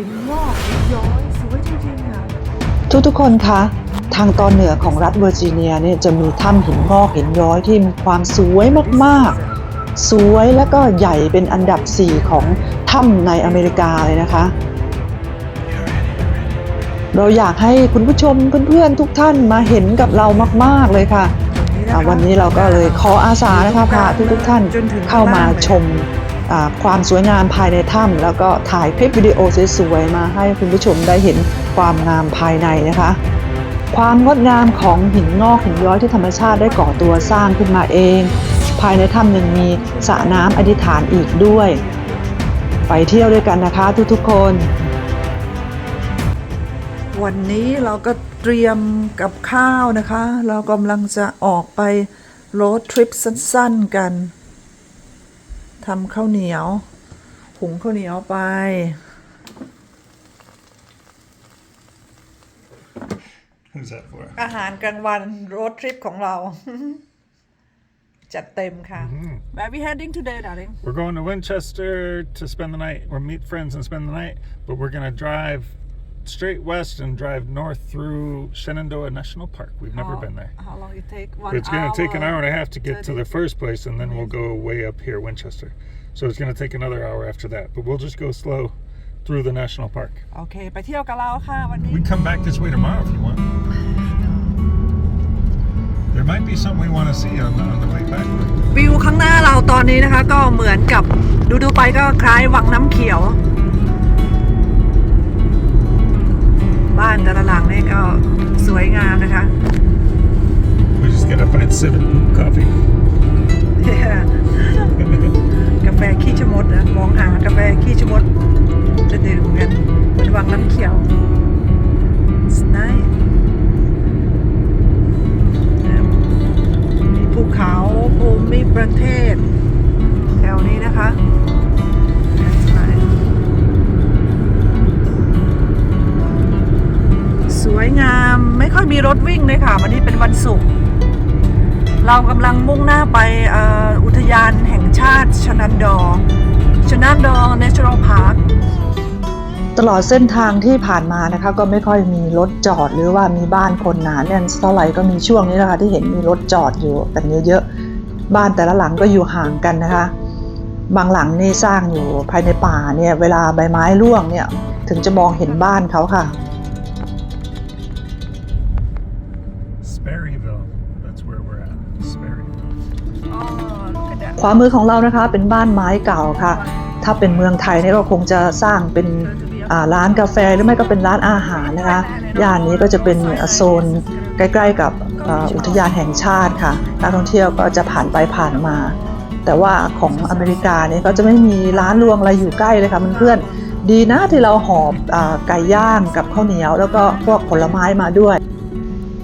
หินงอกหินย้อยสวยจริงๆค่ะทุกๆคนคะทางตอนเหนือของรัฐเวอร์จิเนียเนี่ยจะมีถ้ำหินงอกหินย้อยที่มีความสวยมากๆ สวยแล้วก็ใหญ่เป็นอันดับ 4 ของถ้ำในอเมริกาเลยนะคะ เราอยากให้คุณผู้ชมเพื่อนๆทุกท่านมาเห็นกับเรามากๆเลยค่ะ วันนี้เราก็เลยขออาสานะคะพาทุกๆท่านเข้ามาชม ความสวยงามภายในถ้ำแล้วก็ถ่ายคลิปวิดีโอสวยๆมาให้คุณผู้ชมได้เห็นความงามภายในนะคะ ความงดงามของหินงอกหินย้อยที่ธรรมชาติได้ก่อตัวสร้างขึ้นมาเอง ภายในถ้ำยังมีสระน้ำอธิษฐานอีกด้วย ไปเที่ยวด้วยกันนะคะทุกๆคน วันนี้เราก็เตรียมกับข้าวนะคะ เรากำลังจะออกไปโรดทริปสั้นๆกัน ทำข้าวเหนียวหุงข้าวเหนียวไป Who's that for? อาหารกลางวันโรดทริปของเรา จัดเต็มค่ะ Where are we heading today darling We're going to Winchester to spend the night, or meet friends and spend the night, but we're going to drive straight west and drive north through Shenandoah National Park. We've never How- been there. How long it take One But it's going to take an hour and a half to get to 30. the first place, and then we'll go way up here, Winchester. So it's going to take another hour after that, but we'll just go slow through the national park. โอเค ไปเที่ยวกับเราค่ะวันนี้ We can come back this way tomorrow if you want. There might be something we want to see on the, on the way back. วิวข้างหน้าเราตอนนี้นะคะ ก็เหมือนกับดูดูๆไปก็คล้ายวังน้ำเขียว บ้านแต่ละหลังนี่ก็สวยงามนะคะ We just got to find Civet coffee. กาแฟขี้ชะมดนะมองหากาแฟขี้ชะมดจะดื่มกันบนวังน้ำเขียว เรากำลังมุ่งหน้าไปออุทยานแห่งชาติชนันดอชนันดอ Natural Park ตลอดเส้นทางที่ผ่านมานะคะก็ไม่ค่อยมีรถจอดหรือว่ามีบ้านคนหนาแน่นเท่าไหร่ก็มีช่วงนี้นะคะที่เห็นมีรถจอดอยู่กันเยอะๆบ้านแต่ละหลังก็อยู่ห่างกันนะคะ บางหลังนี่สร้างอยู่ภายในป่าเนี่ยเวลาใบไม้ร่วงเนี่ยถึงจะมองเห็นบ้านเขาค่ะ ขวามือของเรานะคะเป็นบ้านไม้เก่าค่ะ ถ้าเป็นเมืองไทยเนี่ยก็คงจะสร้างเป็นร้านกาแฟหรือไม่ก็เป็นร้านอาหารนะคะย่านนี้ก็จะเป็นโซนใกล้ๆกับอุทยานแห่งชาติค่ะนักท่องเที่ยวก็จะผ่านไปผ่านมา แต่ว่าของอเมริกาเนี่ยก็จะไม่มีร้านรวงอะไรอยู่ใกล้เลยค่ะเพื่อนๆดีนะที่เราหอบอไก่ย่างกับข้าวเหนียว แล้วก็พวกผลไม้มาด้วย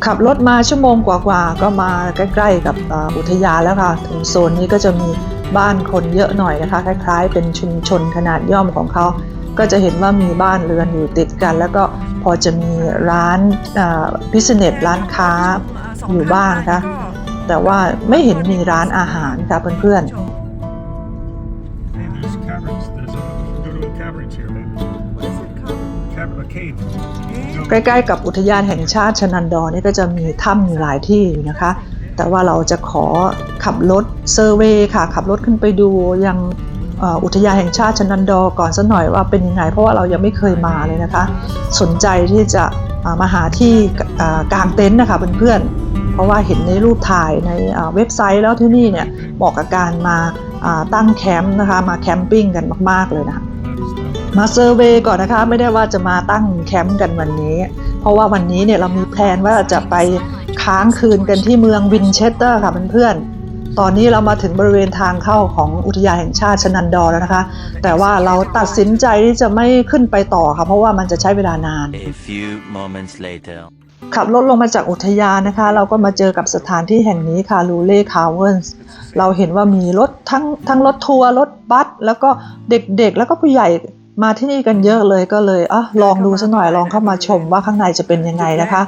ขับรถมาชั่วโมงกว่าๆก็มาใกล้ๆกับอุทยานแล้วค่ะ ถึงโซนนี้ก็จะมีบ้านคนเยอะหน่อยนะคะ คล้ายๆ เป็นชุมชนขนาดย่อมของเขา ก็จะเห็นว่ามีบ้านเรือนอยู่ติดกัน แล้วก็พอจะมีร้านพิเศษร้านค้าอยู่บ้างนะคะแต่ว่าไม่เห็นมีร้านอาหารค่ะเพื่อนๆ ใกล้ๆ กับอุทยานแห่งชาติชนันดอร์นี่ก็จะมีถ้ำอยู่หลายที่อยู่นะคะ แต่ว่าเราจะขอขับรถเซอร์เวย์ค่ะ ขับรถขึ้นไปดูยังอุทยานแห่งชาติชนันดอก่อนสักหน่อยว่าเป็นยังไง เพราะว่าเรายังไม่เคยมาเลยนะคะ สนใจที่จะมาหาที่อ่ากางเต็นท์นะคะเพื่อนๆเพราะว่าเห็นในรูปถ่ายในเว็บไซต์แล้วที่นี่เนี่ยเหมาะกับการมาอ่าตั้งแคมป์นะคะมาแคมปิ้งกันมากๆเลยนะคะ มาเซอร์เวย์ก่อนนะคะ ไม่ได้ว่าจะมาตั้งแคมป์กันวันนี้ เพราะว่าวันนี้เนี่ยเรามีแพลนว่าจะไปค้างคืนกันที่เมืองวินเชสเตอร์ค่ะเพื่อนๆตอนนี้เรามาถึงบริเวณทางเข้าของอุทยานแห่งชาติชนันดอร์แล้วนะคะ แต่ว่าเราตัดสินใจที่จะไม่ขึ้นไปต่อค่ะ เพราะว่ามันจะใช้เวลานาน A few moments later. ขับรถลงมาจากอุทยานนะคะ เราก็มาเจอกับสถานที่แห่งนี้ค่ะลูเล่คาเวนส์เราเห็นว่ามีรถทั้งทั้งรถทัวร์รถบัสแล้วก็เด็กๆ แล้วก็ผู้ใหญ่ มาที่นี่กันเยอะเลยก็เลยอะลองดูสักหน่อยลองเข้ามาชมว่าข้างในจะเป็นยังไงนะคะ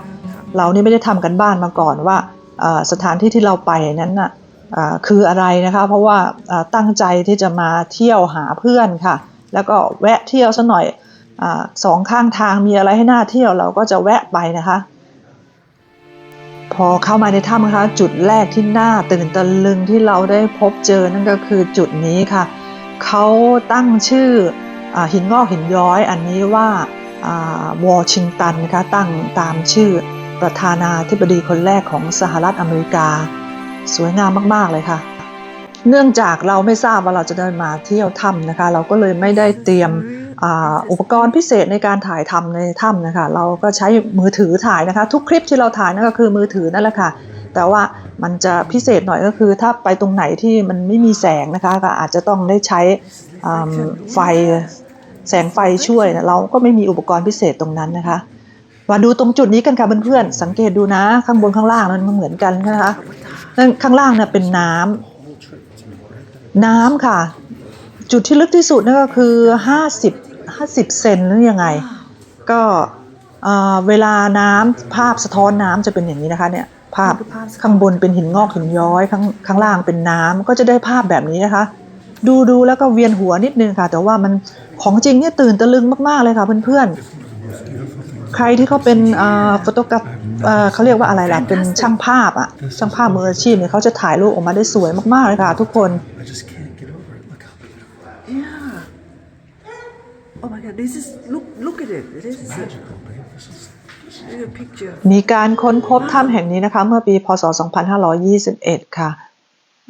เรานี่ไม่ได้ทำกันบ้านมาก่อนว่าสถานที่ที่เราไปนั้นน่ะคืออะไรนะคะ เพราะว่าตั้งใจที่จะมาเที่ยวหาเพื่อนค่ะ แล้วก็แวะเที่ยวสักหน่อยอสองข้างทางมีอะไรให้น่าเที่ยวเราก็จะแวะไปนะคะ พอเข้ามาในถ้ำนะคะ จุดแรกที่น่าตื่นตะลึงที่เราได้พบเจอนั่นก็คือจุดนี้ค่ะเขาตั้งชื่อ หินงอกหินย้อยอันนี้ว่าวอชิงตันนะคะตั้งตามชื่อประธานาธิบดีคนแรกของสหรัฐอเมริกา สวยงามมาก ๆ เลยค่ะ เนื่องจากเราไม่ทราบว่าเราจะได้มาเที่ยวถ้ำนะคะ เราก็เลยไม่ได้เตรียมอ,อุปกรณ์พิเศษในการถ่ายทำในถ้ำนะคะ เราก็ใช้มือถือถ่ายนะคะ ทุกคลิปที่เราถ่ายนั่นก็คือมือถือนั่นแหละค่ะ แต่ว่ามันจะพิเศษหน่อยก็คือ ถ้าไปตรงไหนที่มันไม่มีแสงนะคะก็อาจจะต้องได้ใช้ ไฟแสงไฟช่วยนะเราก็ไม่มีอุปกรณ์พิเศษตรงนั้นนะคะ มาดูตรงจุดนี้กันค่ะเพื่อนๆสังเกตดูนะข้างบนข้างล่างนั้นมันเหมือนกันนะคะนั่นข้างล่างเนี่ยเป็นน้ำน้ำค่ะ จุดที่ลึกที่สุดนั่นก็คือ 50 50 เซนหรือยังไง ก็เวลาน้ำภาพสะท้อนน้ำจะเป็นอย่างนี้นะคะเนี่ยภาพข้างบนเป็นหินงอกหินย้อยข้างข้างล่างเป็นน้ำก็จะได้ภาพแบบนี้นะคะ ดูดูแล้วก็เวียนหัวนิดนึงค่ะ แต่ว่ามันของจริงเนี่ยตื่นตะลึงมากๆเลยค่ะเพื่อนๆ ใครที่เขาเป็นเอ่อโฟโตกราฟเอ่อเขาเรียกว่าอะไรล่ะ เป็นช่างภาพอะช่างภาพมืออาชีพเนี่ยเขาจะถ่ายรูปออกมาได้สวยมากๆเลยค่ะทุกคน I just can't get over it. Look how beautiful. Yeah. Oh my god, this is look look at it. This is a, this is a picture. มีการค้นพบถ้ำแห่งนี้นะคะ เมื่อปี พศ 2521 ค่ะ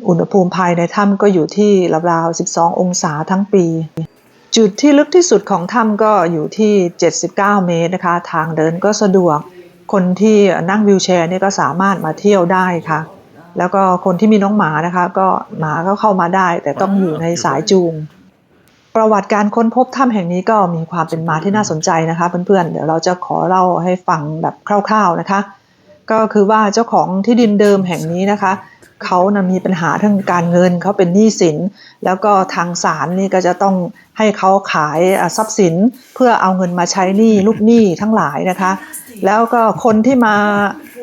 อุณหภูมิภายในถ้ำก็อยู่ที่ราวๆ12 องศาทั้งปี จุดที่ลึกที่สุดของถ้ำก็อยู่ที่ 79 เมตรนะคะ ทางเดินก็สะดวก คนที่นั่งวิวแชร์นี่ก็สามารถมาเที่ยวได้ค่ะ แล้วก็คนที่มีน้องหมานะคะ ก็หมาก็เข้ามาได้ แต่ต้องอยู่ในสายจูง ประวัติการค้นพบถ้ำแห่งนี้ก็มีความเป็นมาที่น่าสนใจนะคะ เพื่อนๆ เดี๋ยวเราจะขอเล่าให้ฟังแบบคร่าว ๆนะคะ ก็คือว่าเจ้าของที่ดินเดิมแห่งนี้นะคะ เขานะมีปัญหาทางการเงินเขาเป็นหนี้สิน แล้วก็ทางศาลนี่ก็จะต้องให้เขาขายทรัพย์สินเพื่อเอาเงินมาใช้หนี้ลูกหนี้ทั้งหลายนะคะ แล้วก็คนที่มา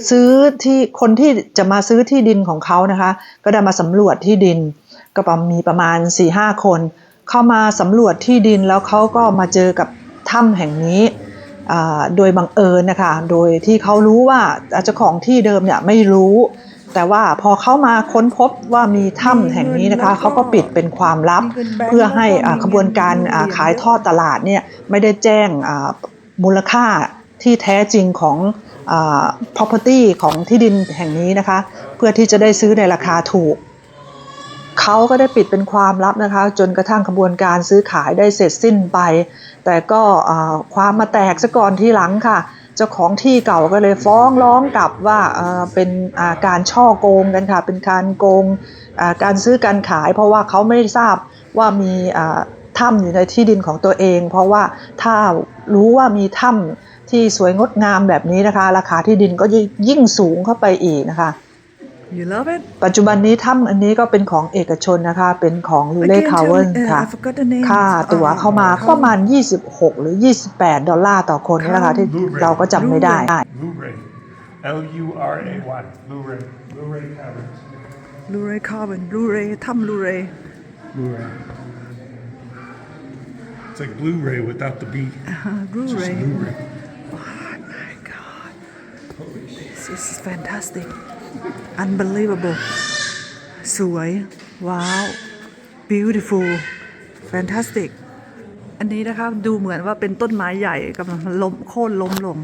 ซื้อที่คนที่จะมาซื้อที่ดินของเขานะคะ ก็ได้มาสำรวจที่ดิน ก็ประมีประมาณ4-5คน เข้ามาสำรวจที่ดินแล้วเขาก็มาเจอกับถ้ำแห่งนี้โดยบังเอิญนะคะ โดยที่เขารู้ว่าเจ้าของที่เดิมเนี่ยไม่รู้ แต่ว่าพอเขามาค้นพบว่ามีถ้ำแห่งนี้นะคะเขาก็ปิดเป็นความลับ เพื่อให้อ่าขบวนการอ่าขายทอดตลาดเนี่ยไม่ได้แจ้งอ่ามูลค่าที่แท้จริงของอ่า property ของที่ดินแห่งนี้นะคะ เพื่อที่จะได้ซื้อในราคาถูกเขาก็ได้ปิดเป็นความลับนะคะ จนกระทั่งขบวนการซื้อขายได้เสร็จสิ้นไป แต่ก็อ่าความมาแตกซะก่อนที่หลังค่ะ เจ้าของที่เก่าก็เลยฟ้องร้องกลับว่าเป็นการช่อโกงกันค่ะ เป็นการโกงการซื้อการขาย เพราะว่าเขาไม่ทราบว่ามีถ้ำอยู่ในที่ดินของตัวเอง เพราะว่าถ้ารู้ว่ามีถ้ำที่สวยงดงามแบบนี้นะคะ ราคาที่ดินก็ยิ่งสูงเข้าไปอีกนะคะ You love it? ปัจจุบันนี้ถ้ำอันนี้ก็เป็นของเอกชนนะคะ เป็นของลูเล่ Again, คา tell เวน me, uh, ค่ะ I forgot the name. ค่าตั๋ว Uh, เข้ามาก็ประมาณ 26 หรือ 28 ดอลลาร์ต่อคนนี่แหละค่ะที่ Blu-ray เราก็จำไม่ได้ Blu-ray. L U R A Y. Blu-ray. Blu-ray cameras. Blu-ray carbon, Blu-ray ถ้ำ Blu-ray. Blu-ray. It's like Blu-ray without the B. Uh, Blu-ray. Blu-ray. Oh my god. This is fantastic. Unbelievable. สวย ว้าว beautiful fantastic อันนี้นะคะดูเหมือนว่าเป็นต้นไม้ใหญ่กำลังล้มโค่นล้มลง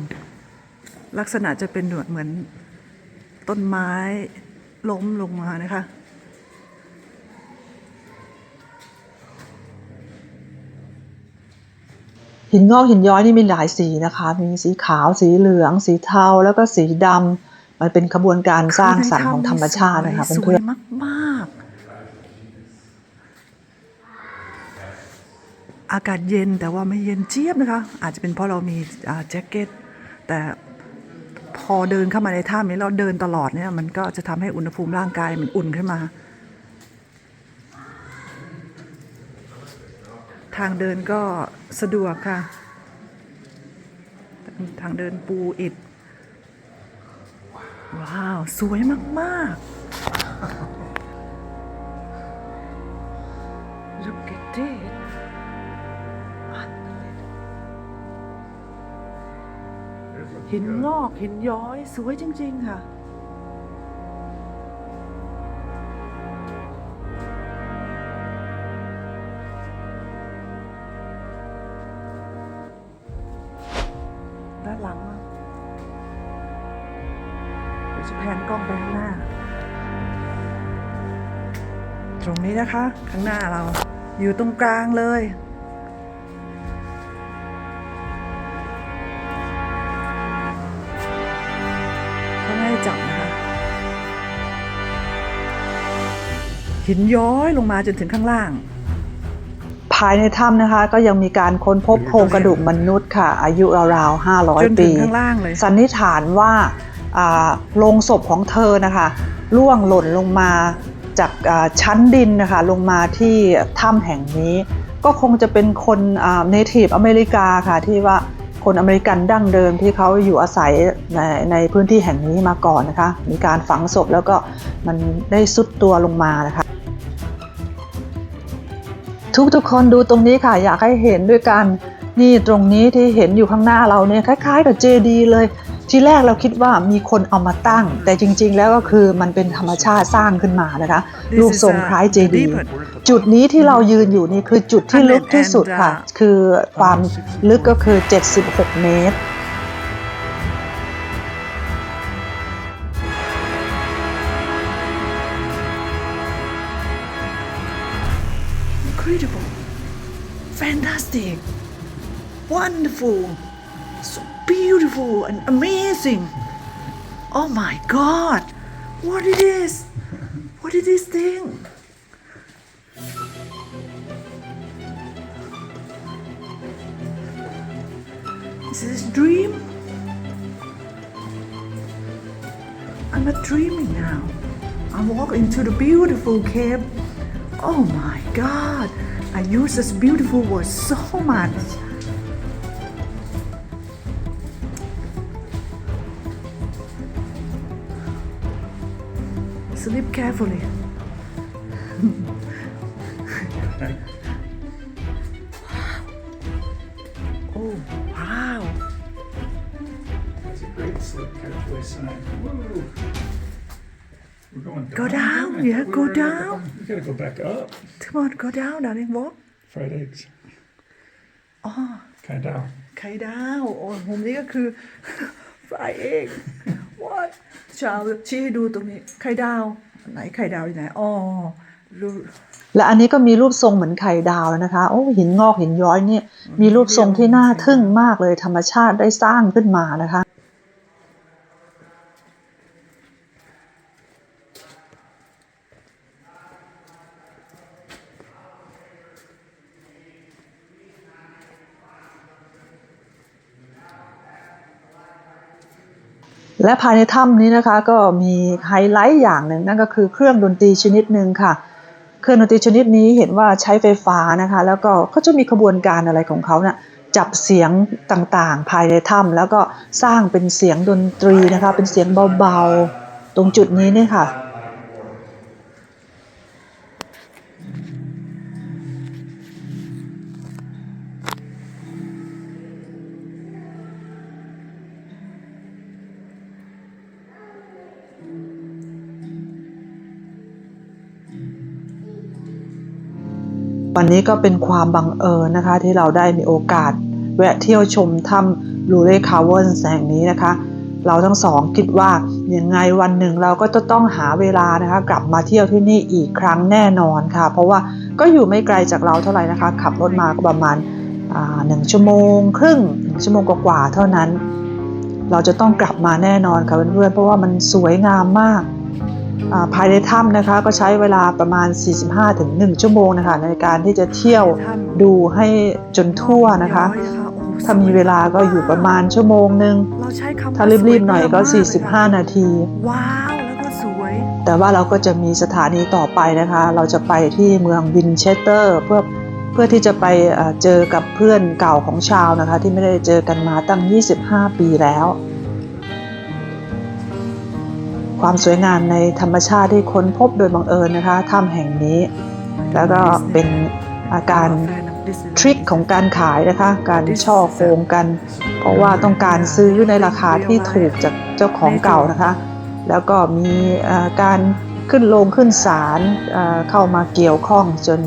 ลักษณะจะเป็นเหมือนเหมือนต้นไม้ล้มลงมานะคะหินงอกหินย้อยนี่มีหลายสีนะคะ มีสีขาวสีเหลือง สีเทาแล้วก็สีดำ มันเป็นขบวนการสร้างสรรค์ของธรรมชาตินะคะสวเพื่ยอนมากมากๆ อากาศเย็นแต่ว่าไม่เย็นเจี๊ยบนะคะ อาจจะเป็นเพราะเรามีอ่าแจ็คเก็ต แต่พอเดินเข้ามาในถ้ำนี้เราเดินตลอดเนี่ย มันก็จะทำให้อุณหภูมิร่างกายมันอุ่นขึ้นมา ทางเดินก็สะดวกค่ะ ทางเดินปูอิฐ ว้าว สวยมากๆ Look at it หินงอกหินย้อยสวยจริง ๆ ค่ะ นี้นะคะ ข้างหน้าเราอยู่ตรงกลางเลยเขาไม่ให้จับนะคะ หินย้อยลงมาจนถึงข้างล่าง ภายในถ้ำนะคะ ก็ยังมีการค้นพบโครงกระดูกมนุษย์ค่ะ อายุราวๆจน500ถึปีงข้างล่างเลยสันนิษฐานว่าอ่าโลงศพของเธอนะคะล่วงหล่นลงมา จากชั้นดินนะคะลงมาที่ถ้ำแห่งนี้ ก็คงจะเป็นคนเนทีฟอเมริกาค่ะที่ว่าคนอเมริกันดั้งเดิมที่เขาอยู่อาศัยในในพื้นที่แห่งนี้มาก่อนนะคะ มีการฝังศพแล้วก็มันได้สุดตัวลงมานะคะ ทุกทุกๆคนดูตรงนี้ค่ะอยากให้เห็นด้วยกันนี่ตรงนี้ที่เห็นอยู่ข้างหน้าเราเนี่ยคล้าย ๆ กับเจดีเลย ทีแรกเราคิดว่ามีคนเอามาตั้ง แต่จริง ๆ แล้วก็คือมันเป็นธรรมชาติสร้างขึ้นมานะคะ This รูป is ทรง a คล้ายเจดี Libet จุดนี้ที่เรายืนอยู่นี่คือจุดที่ลึกที่สุดค่ะ And, uh, คือความลึกก็คือ 76 เมตร incredible fantastic wonderful so beautiful and amazing. Oh my god. What it is? What is this thing? Is this a dream? I'm not dreaming now. I walk into the beautiful cave. Oh my god, I use this beautiful word so much. Sleep carefully. oh, wow. That's a great sleep carefully sign. Woo! We're going down. Go down, I thought yeah, we go were at the down. bottom. We gotta go back up. Come on, go down, darling. Walk. Fried eggs. อ๋อ Kind of. ไข่ดาว โอ้ยมุมนี้ก็คือ fry egg what ชาวชี้ให้ดูตรงนี้ไข่ดาวไหนไข่ดาวอยู่ไหนอ๋อรูและอันนี้ก็มีรูปทรงเหมือนไข่ดาวแล้วนะคะ โอ้หินงอกหินย้อยเนี่ยมีรูปทรงที่น่าทึ่งมากเลยธรรมชาติได้สร้างขึ้นมานะคะ และภายในถ้ำนี้นะคะก็มีไฮไลท์อย่างหนึ่งนั่นก็คือเครื่องดนตรีชนิดหนึ่งค่ะ เครื่องดนตรีชนิดนี้เห็นว่าใช้ไฟฟ้านะคะ แล้วก็เขาจะมีขบวนการอะไรของเขาเนี่ยจับเสียงต่างๆ ภายในถ้ำแล้วก็สร้างเป็นเสียงดนตรีนะคะ เป็นเสียงเบาๆ ตรงจุดนี้เนี่ยค่ะ วันนี้ก็เป็นความบังเอิญนะคะ ที่เราได้มีโอกาส แวะเที่ยวชมถ้ำลูเรคาเวนแห่งนี้นะคะ เราทั้งสองคิดว่ายังไงวันหนึ่งเราก็จะต้องหาเวลานะคะ กลับมาเที่ยวที่นี่อีกครั้งแน่นอนค่ะ เพราะว่าก็อยู่ไม่ไกลจากเราเท่าไหร่นะคะ ขับรถมาก็ประมาณหนึ่งชั่วโมงครึ่งหนึ่งชั่วโมงกว่าๆเท่านั้น เราจะต้องกลับมาแน่นอนค่ะเพื่อนๆเพราะว่ามันสวยงามมาก ภายในถ้ำนะคะก็ใช้เวลาประมาณ 45-1 ชั่วโมงนะคะในการที่จะเที่ยวดูให้จนทั่วนะคะย้อยโอ้ถ้ามีเวลาก็อยู่ประมาณชั่วโมงหนึ่งเราใช้คำว่ถ้ารีบๆหน่อยก็สวงมเลยค่ะ45 นาทีว้าวแล้วก็สวยแต่ว่าเราก็จะมีสถานีต่อไปนะคะ เราจะไปที่เมืองวินเชสเตอร์เพื่อเพื่อที่จะไปเอ่อเจอกับเพื่อนเก่าของชาวนะคะ ที่ไม่ได้เจอกันมาตั้ง 25 ปีแล้ว ความสวยงามในธรรมชาติที่ค้นพบโดยบังเอิญนะคะถ้ำแห่งนี้ แล้วก็เป็นอาการทริคของการขายนะคะ การช่อโกงกัน เพราะว่าต้องการซื้อในราคาที่ถูกจากเจ้าของเก่านะคะ แล้วก็มีการขึ้นโรงขึ้นศาลเข้ามาเกี่ยวข้องจน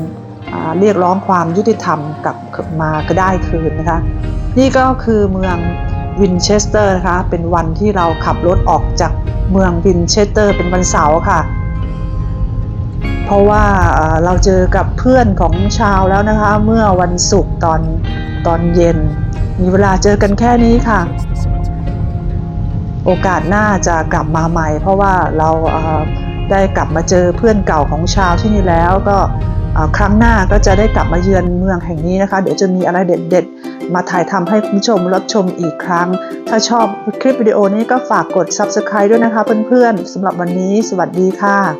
เรียกร้องความยุติธรรมกลับมาก็ได้คืนนะคะ นี่ก็คือเมืองวินเชสเตอร์นะคะ เป็นวันที่เราขับรถออกจาก เมืองวินเชสเตอร์เป็นวันเสาร์ค่ะ เพราะว่าเราเจอกับเพื่อนของชาวแล้วนะคะ เมื่อวันศุกร์ตอนตอนเย็น มีเวลาเจอกันแค่นี้ค่ะ โอกาสหน้าจะกลับมาใหม่ เพราะว่าเราได้กลับมาเจอเพื่อนเก่าของชาวที่นี่แล้วก็ครั้งหน้าก็จะได้กลับมาเยือนเมืองแห่งนี้นะคะ เดี๋ยวจะมีอะไรเด็ด ๆ มาถ่ายทำให้คุณผู้ชมรับชมอีกครั้ง ถ้าชอบคลิปวิดีโอนี้ก็ฝากกด Subscribe ด้วยนะคะเพื่อนๆสำหรับวันนี้ สวัสดีค่ะ